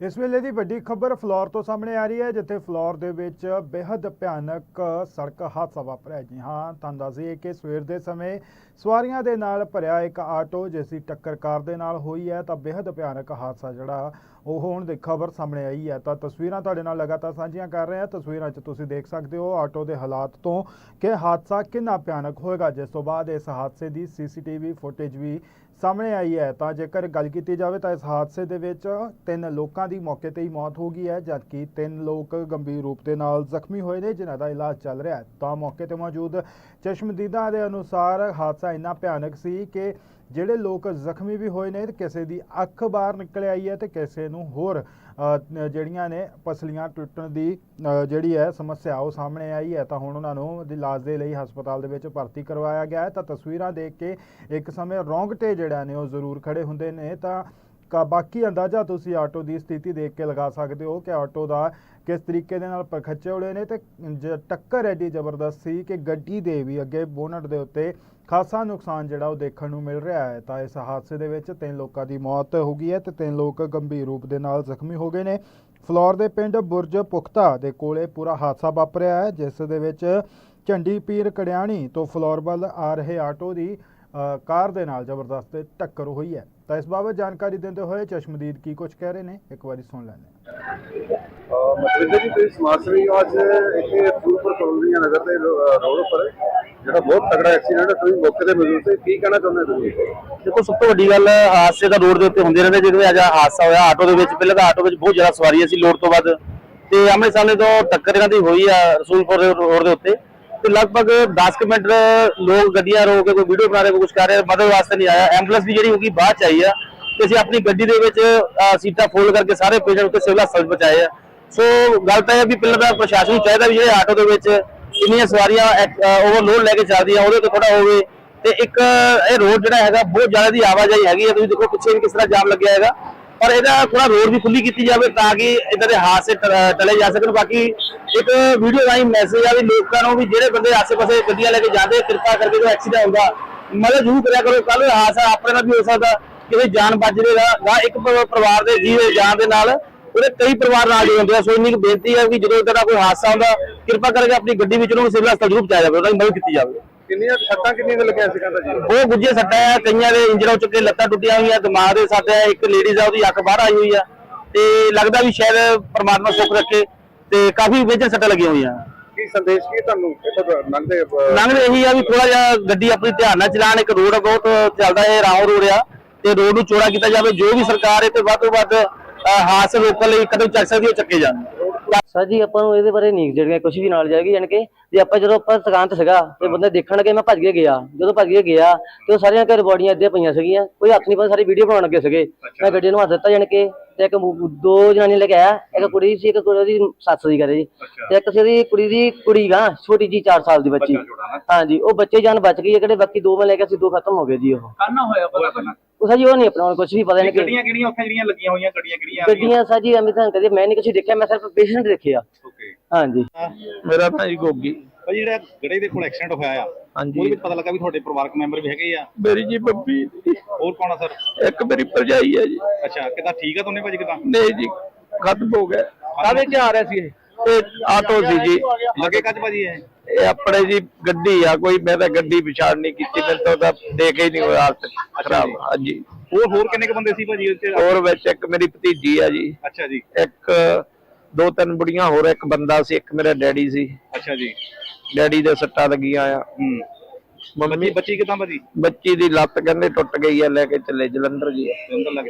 ਇਸ ਵੇਲੇ ਦੀ ਵੱਡੀ ਖਬਰ ਫਲੋਰ ਤੋਂ ਸਾਹਮਣੇ ਆ ਰਹੀ ਹੈ, ਜਿੱਥੇ ਫਲੋਰ ਦੇ ਵਿੱਚ ਬੇहद ਭਿਆਨਕ ਸੜਕ ਹਾਦਸਾ ਵਾਪਰਿਆ। ਜੀ ਹਾਂ ਤੰਦਾਜ਼ੀ ਹੈ ਕਿ ਸਵੇਰ ਦੇ ਸਮੇਂ ਸਵਾਰੀਆਂ ਦੇ ਨਾਲ ਭਰਿਆ ਇੱਕ ਆਟੋ, ਜਿਸ ਦੀ ਟੱਕਰ ਕਾਰ ਦੇ ਨਾਲ ਹੋਈ ਹੈ, ਤਾਂ ਬੇहद ਭਿਆਨਕ ਹਾਦਸਾ ਜਿਹੜਾ ਉਹ ਹੋਣ ਦੀ ਖਬਰ ਸਾਹਮਣੇ ਆਈ ਹੈ। ਤਾਂ ਤਸਵੀਰਾਂ ਤੁਹਾਡੇ ਨਾਲ ਲਗਾਤਾਰ ਸਾਂਝੀਆਂ ਕਰ ਰਹੇ ਹਾਂ। ਤਸਵੀਰਾਂ 'ਚ ਤੁਸੀਂ ਦੇਖ ਸਕਦੇ ਹੋ, ਆਟੋ ਦੇ ਹਾਲਾਤ ਤੋਂ ਕਿ ਹਾਦਸਾ ਕਿੰਨਾ ਭਿਆਨਕ ਹੋਏਗਾ, ਜਿਸ ਤੋਂ ਬਾਅਦ ਇਸ ਹਾਦਸੇ ਦੀ ਸੀਸੀਟੀਵੀ ਫੁਟੇਜ ਵੀ ਸਾਹਮਣੇ ਆਈ ਹੈ। ਤਾਂ ਜੇਕਰ ਗੱਲ ਕੀਤੀ ਜਾਵੇ, ਤਾਂ ਇਸ ਹਾਦਸੇ ਦੇ ਵਿੱਚ ਤਿੰਨ ਲੋਕਾਂ ਦੀ ਮੌਕੇ ਤੇ ਹੀ ਮੌਤ ਹੋ ਗਈ ਹੈ, ਜਦਕਿ ਤਿੰਨ ਲੋਕ ਗੰਭੀਰ ਰੂਪ ਦੇ ਨਾਲ ਜ਼ਖਮੀ ਹੋਏ ਨੇ, ਜਿਨ੍ਹਾਂ ਦਾ ਇਲਾਜ ਚੱਲ ਰਿਹਾ ਹੈ। ਤਾਂ ਮੌਕੇ ਤੇ ਮੌਜੂਦ ਚਸ਼ਮਦੀਦਾਂ ਦੇ ਅਨੁਸਾਰ ਹਾਦਸਾ ਇੰਨਾ ਭਿਆਨਕ ਸੀ ਕਿ ਜਿਹੜੇ ਲੋਕ ਜ਼ਖਮੀ ਵੀ ਹੋਏ ਨੇ, ਤੇ ਕਿਸੇ ਦੀ ਅੱਖ ਬਾਹਰ ਨਿਕਲ ਆਈ ਹੈ ਤੇ ਕਿਸੇ ਨੂੰ ਹੋਰ ਜਿਹੜੀਆਂ ਨੇ ਪਸਲੀਆਂ ਟੁੱਟਣ ਦੀ ਜਿਹੜੀ ਹੈ ਸਮੱਸਿਆ ਉਹ ਸਾਹਮਣੇ ਆਈ ਹੈ। ਤਾਂ ਹੁਣ ਉਹਨਾਂ ਨੂੰ ਇਲਾਜ ਦੇ ਲਈ ਹਸਪਤਾਲ ਦੇ ਵਿੱਚ ਭਰਤੀ ਕਰਵਾਇਆ ਗਿਆ ਹੈ। ਤਾਂ ਤਸਵੀਰਾਂ ਦੇਖ ਕੇ ਇੱਕ ਸਮੇਂ ਰੌਂਗਟੇ ਜਿਹੜਾ ਨੇ ਉਹ ਜ਼ਰੂਰ ਖੜੇ ਹੁੰਦੇ ਨੇ। ਤਾਂ ਕਾ ਬਾਕੀ ਅੰਦਾਜ਼ਾ ਤੁਸੀਂ ਆਟੋ ਦੀ ਸਥਿਤੀ ਦੇਖ ਕੇ ਲਗਾ ਸਕਦੇ ਹੋ ਕਿ ਆਟੋ ਦਾ ਕਿਸ ਤਰੀਕੇ ਦੇ ਨਾਲ ਪਰਖੱਚੇ ਉੜੇ ਨੇ ਤੇ ਜ- ਟੱਕਰ ਐਡੀ ਜ਼ਬਰਦਸਤ ਸੀ ਕਿ ਗੱਡੀ ਦੇ ਵੀ ਅੱਗੇ ਬੋਨਟ ਦੇ ਉੱਤੇ ਖਾਸਾ ਨੁਕਸਾਨ ਜਿਹੜਾ ਉਹ ਦੇਖਣ ਨੂੰ ਮਿਲ ਰਿਹਾ ਹੈ। ਤਾਂ ਇਸ ਹਾਦਸੇ ਦੇ ਵਿੱਚ ਤਿੰਨ ਲੋਕਾਂ ਦੀ ਮੌਤ ਹੋ ਗਈ ਹੈ ਤੇ ਤਿੰਨ ਲੋਕ ਗੰਭੀਰ ਰੂਪ ਦੇ ਨਾਲ ਜ਼ਖਮੀ ਹੋ ਗਏ ਨੇ। ਫਲੋਰ ਦੇ ਪਿੰਡ ਬੁਰਜ ਪੁਖਤਾ ਦੇ ਕੋਲੇ ਪੂਰਾ ਹਾਦਸਾ ਵਾਪਰਿਆ ਹੈ, ਜਿਸ ਦੇ ਵਿੱਚ ਝੰਡੀ ਪੀਰ ਕੜਿਆਣੀ ਤੋਂ ਫਲੋਰ ਵੱਲ ਆ ਰਹੇ ਆਟੋ ਦੀ ਕਾਰ ਦੇ ਨਾਲ ਜ਼ਬਰਦਸਤ ਟੱਕਰ ਹੋਈ ਹੈ। ਤਾਂ ਇਸ ਬਾਬਤ ਜਾਣਕਾਰੀ ਦਿੰਦੇ ਹੋਏ ਚਸ਼ਮਦੀਦ ਕੀ ਕੁਝ ਕਹਿ ਰਹੇ ਨੇ ਇੱਕ ਵਾਰੀ ਸੁਣ ਲੈਂਦੇ ਹਾਂ। ਮਤਲਬ ਜੀ ਤੁਸੀਂ ਸਮਾਜ ਸੇਵੀ ਹੋ ਅੱਜ ਇੱਥੇ ਫੂਲਪੁਰ ਕਲੋਨੀਆ ਨਗਰ ਦੇ ਰੋਡ ਉੱਪਰ ਜਿਹੜਾ ਬਹੁਤ ਤਗੜਾ ਐਕਸੀਡੈਂਟ ਤੁਸੀਂ ਮੌਕੇ ਤੇ ਮੌਜੂਦ ਸੀ। ਕੀ ਕਹਿਣਾ ਚਾਹੁੰਦੇ ਹੋ ਤੁਸੀਂ? ਦੇਖੋ ਸਭ ਤੋਂ ਵੱਡੀ ਗੱਲ ਹਾਦਸੇ ਤਾਂ ਰੋਡ ਦੇ ਉੱਤੇ ਹੁੰਦੇ ਰਹਿੰਦੇ ਜਿਵੇਂ ਅੱਜ ਹਾਦਸਾ ਹੋਇਆ ਆਟੋ ਦੇ ਵਿੱਚ ਪਹਿਲਾਂ ਤਾਂ ਆਟੋ ਵਿੱਚ ਬਹੁਤ ਜ਼ਿਆਦਾ ਸਵਾਰੀਆਂ ਸੀ ਲੋਡ ਤੋਂ ਵੱਧ ਤੇ ਆਮਣੇ ਸਾਹਮਣੇ ਤੋਂ ਟੱਕਰ ਇਹਨਾਂ ਦੀ ਹੋਈ ਆ ਰਸੂਲਪੁਰ ਦੇ ਰੋਡ ਦੇ ਉੱਤੇ। ਤੇ ਲਗਭਗ 10 ਕੁ ਮਿੰਟ ਲੋਕ ਗੱਡੀਆਂ ਰੋਕ ਕੇ ਕੋਈ ਵੀਡੀਓ ਬਣਾ ਰਹੇ, ਕੋਈ ਕੁਝ ਕਰ ਰਹੇ ਮਦਦ ਵਾਸਤੇ ਨਹੀਂ ਆਇਆ। ਐਂਬੂਲੈਂਸ ਵੀ ਜਿਹੜੀ ਹੋਗੀ ਬਾਅਦ ਚ ਆਈ ਆ ਤੇ ਅਸੀਂ ਆਪਣੀ ਗੱਡੀ ਦੇ ਵਿੱਚ ਸੀਟਾਂ ਫੋਲਡ ਕਰਕੇ ਸਾਰੇ ਪੇਸ਼ੈਂਟ ਉੱਤੇ ਸਿਵਲ ਹਸਪਤਾਲ ਪਹੁੰਚਾਏ ਆ। ਸੋ ਗੱਲ ਤਾਂ ਇਹ ਆ ਵੀ ਪਹਿਲਾਂ ਤਾਂ ਪ੍ਰਸ਼ਾਸਨ ਨੂੰ ਚਾਹੀਦਾ ਵੀ ਜਿਹੜੇ ਆਟੋ ਦੇ ਵਿੱਚ ਇੰਨੀਆਂ ਸਵਾਰੀਆਂ ਓਵਰਲੋਡ ਲੈ ਕੇ ਚੱਲਦੀਆਂ, ਉਹਦੇ ਤੋਂ ਥੋੜਾ ਹੋਵੇ। ਤੇ ਇੱਕ, ਇਹ ਰੋਡ ਜਿਹੜਾ ਹੈਗਾ, ਬਹੁਤ ਜ਼ਿਆਦਾ ਦੀ ਆਵਾਜਾਈ ਹੈਗੀ ਹੈ ਤੁਸੀਂ ਦੇਖੋ ਪਿੱਛੇ ਵੀ ਕਿਸ ਤਰ੍ਹਾਂ ਜਾਮ ਲੱਗਿਆ ਹੈਗਾ। ਪਰ ਇਹਦਾ ਥੋੜਾ ਰੋਡ ਵੀ ਖੁੱਲੀ ਕੀਤੀ ਜਾਵੇ ਤਾਂ ਕਿ ਇਦਾਂ ਦੇ ਹਾਦਸੇ ਟਲੇ ਜਾ ਸਕਣ। ਬਾਕੀ ਇੱਕ ਵੀਡੀਓ ਰਾਹੀਂ ਮੈਸੇਜ ਆ ਵੀ ਲੋਕਾਂ ਨੂੰ ਵੀ ਜਿਹੜੇ ਬੰਦੇ ਆਸੇ-ਪਾਸੇ ਗੱਡੀਆਂ ਲੈ ਕੇ ਜਾਂਦੇ, ਕਿਰਪਾ ਕਰਕੇ ਜੋ ਐਕਸੀਡੈਂਟ ਹੁੰਦਾ, ਮਦਦ ਜ਼ਰੂਰ ਕਰਿਆ ਕਰੋ। ਕੱਲ ਹਾਦਸਾ ਆਪਣੇ ਨਾਲ ਵੀ ਹੋ ਸਕਦਾ, ਕਿਸੇ ਜਾਨ ਬਚ ਜਾਏਗਾ ਇੱਕ ਪਰਿਵਾਰ ਦੇ ਜੀਵ ਜਾਨ ਦੇ ਨਾਲ ਉਹਦੇ ਕਈ ਪਰਿਵਾਰ ਨਾਲ ਜੁੜੇ ਹੁੰਦੇ ਆ। ਸੋ ਇੰਨੀ ਕੁ ਬੇਨਤੀ ਹੈ ਕਿ ਜਦੋਂ ਇਦਾਂ ਦਾ ਕੋਈ ਹਾਦਸਾ ਹੁੰਦਾ, ਕਿਰਪਾ ਕਰਕੇ ਆਪਣੀ ਗੱਡੀ ਵਿੱਚ ਨੂੰ ਸਿਵਲ ਹਸਪਤਾਲ ਜ਼ਰੂਰ ਪਹੁੰਚਾਇਆ ਜਾਵੇ ਉਹਦਾ ਮਦਦ ਕੀਤੀ ਜਾਵੇ। ਕਿੰਨੀਆਂ ਸੱਟਾਂ ਕਿੰਨੀਆਂ ਲੱਗੀਆਂ ਸੀ ਕਹਿੰਦਾ ਜੀ? ਉਹ ਗੁੱਜੇ ਸੱਟਾਂ ਆ ਕਈਆਂ ਦੇ ਇੰਜਰ ਹੋ ਚੁੱਕੇ ਲੱਤਾਂ ਟੁੱਟੀਆਂ ਹੋਈਆਂ ਦਿਮਾਗ ਦੇ ਸੱਟ ਆ ਇੱਕ ਲੇਡੀਜ਼ ਆ ਉਹਦੀ ਅੱਖ ਬਾਹਰ ਆਈ ਹੋਈ ਆ। ਤੇ ਲੱਗਦਾ ਵੀ ਸ਼ਾਇਦ ਪ੍ਰਮਾਤਮਾ ਸੁੱਖ ਰੱਖੇ ਤੇ ਕਾਫੀ ਮੇਜਰ ਸੱਟਾਂ ਲੱਗੀਆਂ ਹੋਈਆਂ। ਕੀ ਸੰਦੇਸ਼ ਕੀ ਤੁਹਾਨੂੰ? ਇੱਥੋਂ ਲੰਘਦੇ ਲੰਘਦੇ ਇਹੀ ਆ ਵੀ ਥੋੜਾ ਜਿਹਾ ਗੱਡੀ ਆਪਣੀ ਧਿਆਨ ਨਾਲ ਚਲਾਣ ਇੱਕ ਰੋਡ ਬਹੁਤ ਚੱਲਦਾ ਹੈ ਰਾਉ ਰੋਡ ਆ ਤੇ ਰੋਡ ਨੂੰ ਚੌੜਾ ਕੀਤਾ ਜਾਵੇ ਜੋ ਵੀ ਸਰਕਾਰ ਇਹ ਤੇ ਵੱਧ ਤੋਂ ਵੱਧ ਹਾਦਸੇ ਰੋਕਣ ਲਈ ਕਦਮ ਚੱਕ ਸਕਦੀ ਹੈ ਉਹ ਚੱਕੇ ਜਾਣ। ਸਰ ਜੀ ਆਪਾਂ ਨੂੰ ਇਹਦੇ ਬਾਰੇ ਨਹੀਂ ਜਿਹੜੀਆਂ ਕੁਝ ਵੀ ਨਾਲ ਜਾਏਗੀ ਜਾਣੀ ਕਿ ਜੇ ਆਪਾਂ ਜਦੋਂ ਆਪਾਂ ਦੁਕਾਨ ਤੇ ਸੀਗਾ ਤੇ ਬੰਦੇ ਦੇਖਣ ਲੱਗੇ ਮੈਂ ਭੱਜ ਕੇ ਗਿਆ। ਜਦੋਂ ਭੱਜ ਕੇ ਗਿਆ ਤੇ ਉਹ ਸਾਰੀਆਂ ਘਰ ਬੋਡੀਆਂ ਇੱਦਾਂ ਪਈਆਂ ਸੀਗੀਆਂ। ਕੋਈ ਹੱਥ ਨਹੀਂ ਪਾ ਸਾਰੀ ਵੀਡੀਓ ਬਣਾਉਣ ਲੱਗੇ ਸੀਗੇ। ਮੈਂ ਗੱਡੀ ਨੂੰ ਹੱਥ ਦਿੱਤਾ ਜਾਣੀ ਕਿ ਤੇ ਇੱਕ ਮੁ- ਦੋ ਜਨਾਨੀ ਲੈ ਕੇ ਆਇਆ ਇੱਕ ਕੁੜੀ ਸੀ ਇੱਕ ਕੁੜੀ ਦੀ ਸੱਸ ਦੀ ਕਰੇ ਜੀ। ਤੇ ਇੱਕ ਸੀ ਉਹਦੀ ਕੁੜੀ ਦੀ ਕੁੜੀ ਗਾ ਛੋਟੀ ਜੀ 4 ਸਾਲ ਦੀ ਬੱਚੀ। ਹਾਂਜੀ ਉਹ ਬੱਚੇ ਜਾਨ ਬਚ ਗਈ ਹੈ ਕਿਹੜੇ ਬਾਕੀ ਦੋ ਮੈਂ ਲੈ ਕੇ ਸੀ ਦੋ ਖਤਮ ਹੋ ਗਏ ਜੀ ਉਹ। ਕਾਨਾ ਹੋਇਆ ਪਤਾ ਉਹ ਸਰ ਜੀ ਉਹ ਨਹੀਂ ਆਪਣਾ ਕੁਝ ਵੀ ਪਤਾ ਨਹੀਂ ਕਿ ਗੱਡੀਆਂ ਕਿਹੜੀਆਂ ਉੱਥੇ ਜਿਹੜੀਆਂ ਲੱਗੀਆਂ ਹੋਈਆਂ ਗੱਡੀਆਂ ਕਿਹੜੀਆਂ ਗੱਡੀਆਂ ਸਰ ਜੀ ਐਵੇਂ ਤਾਂ ਕਦੇ ਮੈਂ ਨਹੀਂ ਕੁਝ ਦੇਖਿਆ ਮੈਂ ਸਿਰਫ ਪੇਸ਼ੈਂਟ ਦੇਖਿਆ ਹਾਂਜੀ। ਮੇਰਾ ਜੀ ਗੋਗੀ। ਭਾਈ ਜਿਹੜਾ ਗੜੇ ਦੇ ਕੋਲ ਐਕਸੀਡੈਂਟ ਹੋਇਆ ਆ ਹਾਂਜੀ। ਉਹਦੇ ਵਿੱਚ ਪਤਾ ਲੱਗਾ ਵੀ ਤੁਹਾਡੇ ਪਰਿਵਾਰਕ ਮੈਂਬਰ ਵੀ ਹੈਗੇ ਆ? ਮੇਰੀ ਜੀ ਬੱਬੀ। ਹੋਰ ਕੌਣ ਆ ਸਰ? ਇੱਕ ਮੇਰੀ ਭਰਜਾਈ ਹੈ ਜੀ। ਅੱਛਾ ਕਿਦਾਂ ਠੀਕ ਆ ਦੋਨੇ ਭਾਜੀ ਕਿਦਾਂ? ਨਹੀਂ ਜੀ ਖਤਮ ਹੋ ਗਿਆ। ਕਾਹਦੇ ਚ ਆ ਰਿਹਾ ਸੀ ਇਹ? ਇਹ ਆਟੋ ਸੀ ਜੀ। ਲੱਗੇ ਕੱਜ ਭਾਜੀ ਇਹ? ਇਹ ਆਪਣੇ ਜੀ ਗੱਡੀ ਆ ਕੋਈ ਮੈਂ ਤਾਂ ਗੱਡੀ ਪਛਾਣ ਨਹੀਂ ਕੀਤੀ ਮੈਨੂੰ ਤਾਂ ਉਹਦਾ ਦੇਖ ਹੀ ਨਹੀਂ ਹੋਇਆ ਹਾਲਤ ਖਰਾਬ ਜੀ। ਹਾਂਜੀ। ਹੋਰ ਹੋਰ ਕਿੰਨੇ ਕ ਬੰਦੇ ਸੀ ਭਾਜੀ ਉੱਥੇ? ਹੋਰ ਵਿੱਚ ਇੱਕ ਮੇਰੀ ਭਤੀਜੀ ਆ ਜੀ। ਅੱਛਾ ਜੀ। ਇੱਕ ਦੋ ਤਿੰਨ ਬੁੜੀਆਂ ਹੋਰ ਇੱਕ ਬੰਦਾ ਸੀ ਇੱਕ ਮੇਰਾ ਡੈਡੀ ਸੀ। ਅੱਛਾ ਜੀ। ਡੈਡੀ ਦੇ ਸੱਟਾਂ ਲੱਗੀਆਂ ਆ। ਹੂੰ। ਮੰਮੀ ਬੱਚੀ ਕਿਦਾਂ ਭਾਜੀ ਬੱਚੀ ਦੀ ਲੱਤ ਕਹਿੰਦੇ ਟੁੱਟ ਗਈ ਆ ਲੈ ਕੇ ਚੱਲੇ ਜਲੰਧਰ ਜੀ ਅੰਦਰ ਲੱਗ